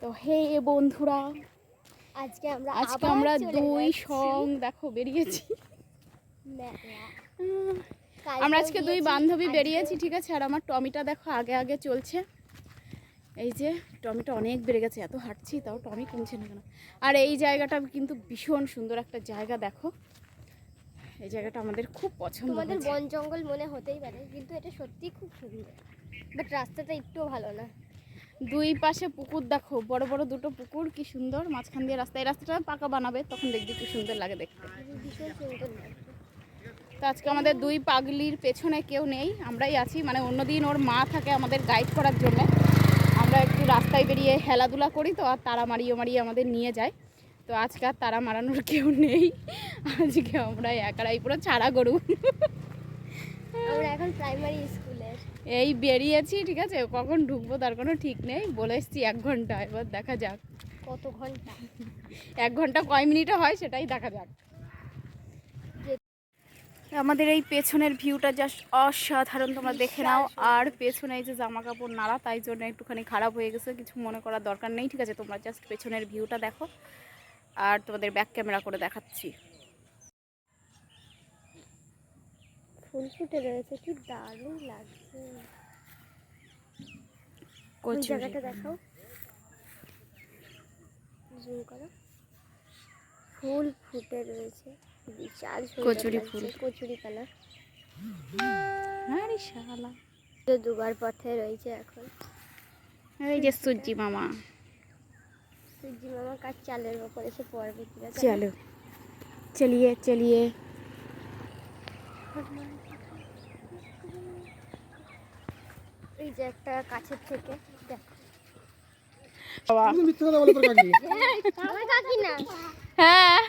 তো হে বন্ধুরা আজকে আমরা আজকে আমরা দুই সং দেখো বেরিয়েছি। আমরা আজকে দুই বান্ধবী বেরিয়েছি ঠিক আছে? আর আমার টমিটা দেখো আগে আগে চলছে। এই যে টমিটা অনেক বেড়ে গেছে এত হাঁটছি তাও টমি কমছে না কেন? আর এই জায়গাটা কিন্তু ভীষণ সুন্দর একটা জায়গা দেখো। এই জায়গাটা আমাদের খুব পছন্দ হয়েছে। বন জঙ্গল মনে হতেই পারে কিন্তু এটা সত্যি খুব সুন্দর। বাট রাস্তাটা একটুও ভালো না। দুই পাশে পুকুর দেখো, বড় বড় দুটো পুকুর, কি সুন্দর। মাঝখান দিয়ে রাস্তা, এই রাস্তাটা পাকা বানাবে, তখন দেখবি কি সুন্দর লাগে দেখতে। তো আজকে আমাদের দুই পাগলির পেছনে কেউ নেই, আমরাই আছি। মানে অন্যদিন ওর মা থাকে আমাদের গাইড করার জন্য। আমরা একটু রাস্তায় বেরিয়ে খেলাধুলা করি তো, আর তারা মারিয়ে মারিয়ে আমাদের নিয়ে যায়। তো আজকে আর তারা মারানোর কেউ নেই। আজকে আমরা একারাই, পুরো ছাড়া গরু। আমরা এখন প্রাইমারি স্কুলের এই বেরিয়েছি ঠিক আছে? কখন ঢুকবো তার কোনো ঠিক নেই। বলে এসছি এক ঘণ্টা এবার দেখা যাক। কত ঘণ্টা? এক ঘণ্টা কয় মিনিটে হয় সেটাই দেখা যাক। আমাদের এই পেছনের ভিউটা জাস্ট অসাধারণ তোমরা দেখে নাও। আর পেছনে এই যে জামা কাপড় নাড়া তাই জন্য একটুখানি খারাপ হয়ে গেছে। কিছু মনে করার দরকার নেই ঠিক আছে? তোমরা জাস্ট পেছনের ভিউটা দেখো। আর তোমাদের ব্যাক ক্যামেরা করে দেখাচ্ছি। ফুল ফুটে রয়েছে কি দারুণ লাগছে। ওই কচুরি। জায়গাটা দেখাও। জুম করো। ফুল ফুটে রয়েছে বিশাল কচুরি ফুল। কচুরি কালার আরে শালা। দুবার পথে রয়েছে এখন। এই যে সুজি মামা। সুজি মামা কাজ চালের ওপর এসে পড়বে কিনা। চলো। চলিয়ে চলিয়ে। এই যে একটা কাছের থেকে হ্যাঁ।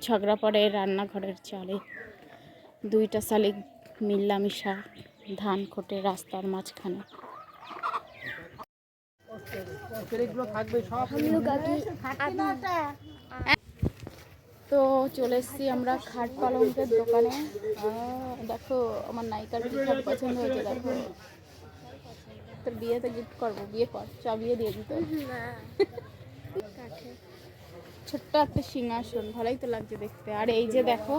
ঝগড়া পরে রান্নাঘরের চালে দুইটা শালিক মিল্লামিশা ধান খোটে রাস্তার মাঝখানে। থাকবে তো চলে এসেছি আমরা খাট পালঙ্কের দোকানে। দেখো আমার নায়িকার কি খাট পছন্দ হয়েছে দেখো। তোর বিয়েতে গিফট করব বিয়ে কর চ বিয়ে দিয়ে দিতে ছোট্ট একটা সিংহাসন ভালোই তো লাগছে দেখতে। আর এই যে দেখো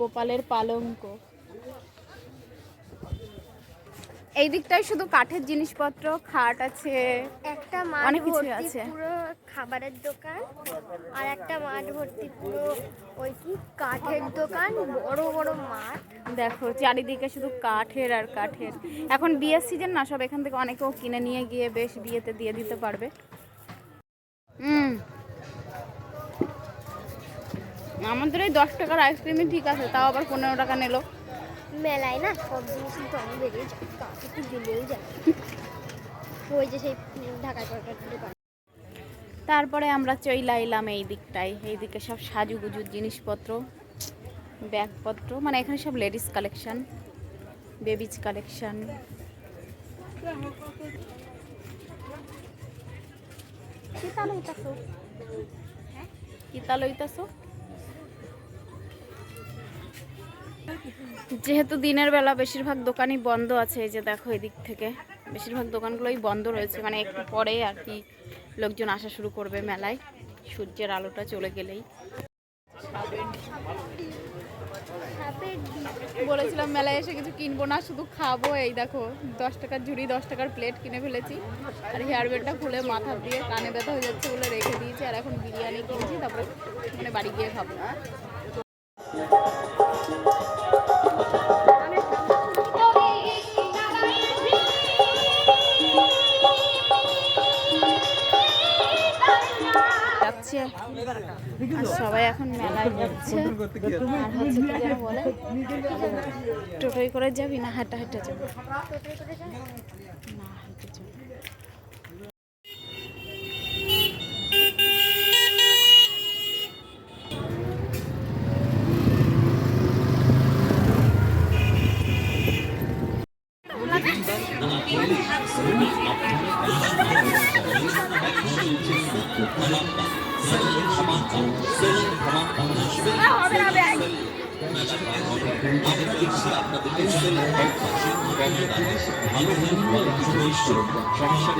গোপালের পালঙ্ক। এই দিকটায় শুধু কাঠের জিনিসপত্র খাট আছে একটা অনেক কিছু আছে। পুরো খাবারের দোকান আর একটা মাঠ ভর্তি পুরো ওই কি কাঠের দোকান বড় বড় মাঠ। দেখো চারিদিকে শুধু কাঠের আর কাঠের। এখন বিয়ের সিজন না সব এখান থেকে অনেকেও কিনে নিয়ে গিয়ে বেশ বিয়েতে দিয়ে দিতে পারবে। হুম। আমাদের এই দশ টাকার আইসক্রিমই ঠিক আছে তাও আবার পনেরো টাকা নিল। মেলায় না সব জিনিস দাম বেড়ে যায় কাকে কি দিলেই যায়। ওই যে সেই ঢাকায় দোকান তারপরে আমরা চইলা এলাম এই দিকটায়। এই দিকে সব সাজুগুজুর জিনিসপত্র, ব্যাগপত্র মানে এখানে সব লেডিস কালেকশান বেবিজ কালেকশান যেহেতু দিনের বেলা বেশিরভাগ দোকানই বন্ধ আছে, এই যে দেখো এদিক থেকে। বেশিরভাগ দোকানগুলোই বন্ধ রয়েছে মানে একটু পরে আর কি লোকজন আসা শুরু করবে মেলায়। সূর্যের আলোটা চলে গেলেই। বলেছিলাম মেলায় এসে কিছু কিনবো না, শুধু খাব। এই দেখো, দশ টাকার ঝুড়ি, দশ টাকার প্লেট কিনে ফেলেছি। আর হেয়ার ব্যান্ডটা খুলে মাথা দিয়ে কানে ব্যথা হয়ে যাচ্ছে বলে রেখে দিয়েছি। আর এখন বিরিয়ানি কিনছি, তারপরে মানে বাড়ি গিয়ে খাব। হচ্ছে, আর সবাই এখন মেলায় যাচ্ছে। হচ্ছে যেন টোটোই করে যাবি না হাঁটা হাঁটা যাবি? না হাঁটে ভালো ভালো কিছু সমস্যা